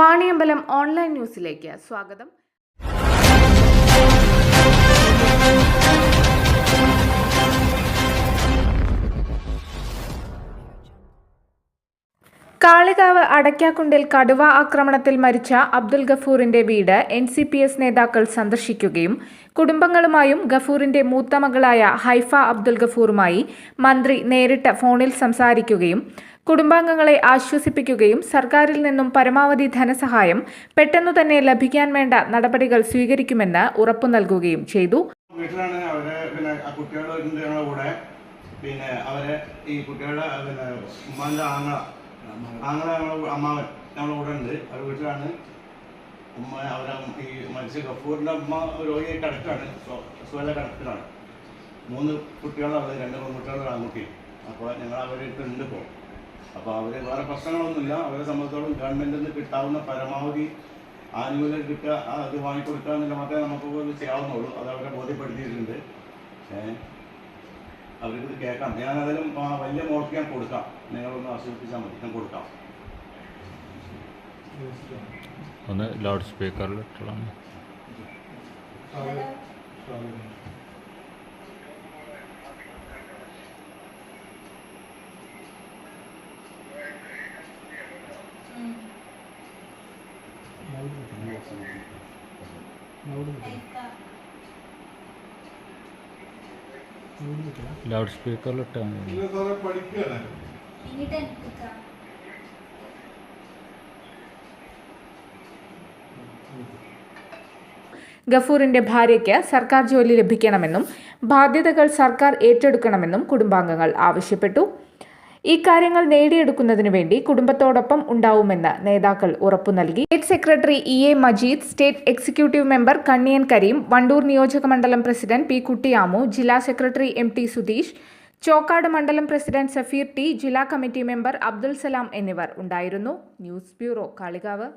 Vaniyambalam online ന്യൂസിലേക്ക് സ്വാഗതം. കാളികാവ് അടയ്ക്കാക്കുണ്ടിൽ കടുവ ആക്രമണത്തിൽ മരിച്ച അബ്ദുൽ ഗഫൂറിന്റെ വീട് എൻ സി പി എസ് നേതാക്കൾ സന്ദർശിക്കുകയും കുടുംബങ്ങളുമായും ഗഫൂറിന്റെ മൂത്ത മകളായ ഹൈഫ അബ്ദുൽ ഗഫൂറുമായി മന്ത്രി നേരിട്ട് ഫോണിൽ സംസാരിക്കുകയും കുടുംബാംഗങ്ങളെ ആശ്വസിപ്പിക്കുകയും സർക്കാരിൽ നിന്നും പരമാവധി ധനസഹായം പെട്ടെന്നു തന്നെ ലഭിക്കാൻ വേണ്ട നടപടികൾ സ്വീകരിക്കുമെന്ന് ഉറപ്പു നൽകുകയും ചെയ്തു. വീട്ടിലാണ് അവരെ പിന്നെ ഞങ്ങളുടെ കൂടെ? പിന്നെ അവരെ ഈ കുട്ടികളുടെ പിന്നെ ഉമ്മാന്റെ ആങ്ങള ആങ്ങള ഞങ്ങളെ അമ്മാവൻ ഞങ്ങളുടെ കൂടെ ഉണ്ട്. അവരുടെ വീട്ടിലാണ് ഉമ്മ അവരെ ഈ മരിച്ച ഗഫൂറിന്റെ ഉമ്മ രോഗിയെ കിടക്കാണ്. സ്വല കിടക്കിലാണ് മൂന്ന് കുട്ടികളാണ് രണ്ട് പെൺകുട്ടികളുടെ ഒരു ആൺകുട്ടി അപ്പോൾ ഞങ്ങൾ അവരുടെ ഉണ്ട് ഇപ്പോൾ. അപ്പോൾ അവർ വേറെ പ്രശ്നങ്ങളൊന്നുമില്ല. അവരെ സംബന്ധിച്ചോളം ഗവൺമെന്റിൽ നിന്ന് കിട്ടാവുന്ന പരമാവധി ആനുകൂല്യം കിട്ടുക അത് വാങ്ങിക്കൊടുക്കുക എന്നുള്ള മാത്രമേ നമുക്ക് ചെയ്യാവുന്നുള്ളൂ. അത് അവരെ ബോധ്യപ്പെടുത്തിയിട്ടുണ്ട്. ഏഹ് അവർക്ക് ഇത് കേൾക്കാം. ഞാൻ അതിലും വലിയ മോർക്ക് ഞാൻ കൊടുക്കാം. നിങ്ങളൊന്ന് ആസ്വദിപ്പിച്ചാൽ മതി. ഞാൻ കൊടുക്കാം. ഒന്ന് ലൗഡ് സ്പീക്കറിൽ സ്പീക്കറിലിട്ടുള്ളതാണ് ലൗഡ് എടുക്കാം ഗഫൂറിന്റെ ഭാര്യയ്ക്ക് സർക്കാർ ജോലി ലഭിക്കണമെന്നും ബാധ്യതകൾ സർക്കാർ ഏറ്റെടുക്കണമെന്നും കുടുംബാംഗങ്ങൾ ആവശ്യപ്പെട്ടു. ഇക്കാര്യങ്ങൾ നേടിയെടുക്കുന്നതിനു വേണ്ടി കുടുംബത്തോടൊപ്പം ഉണ്ടാവുമെന്ന് നേതാക്കൾ ഉറപ്പു നൽകി. State secretary E A Majeed state executive member Kanniyan Kareem Wandoor നിയോജക മണ്ഡലം പ്രസിഡന്റ് പി കുട്ടിയാമു ജില്ലാ secretary M T Sudheesh Chokkad മണ്ഡലം പ്രസിഡന്റ് സഫീർ ടി ജില്ലാ കമ്മിറ്റി മെമ്പർ അബ്ദുൽ സലാം എന്നിവർ ഉണ്ടായിരുന്നു. News bureau Kalikavu.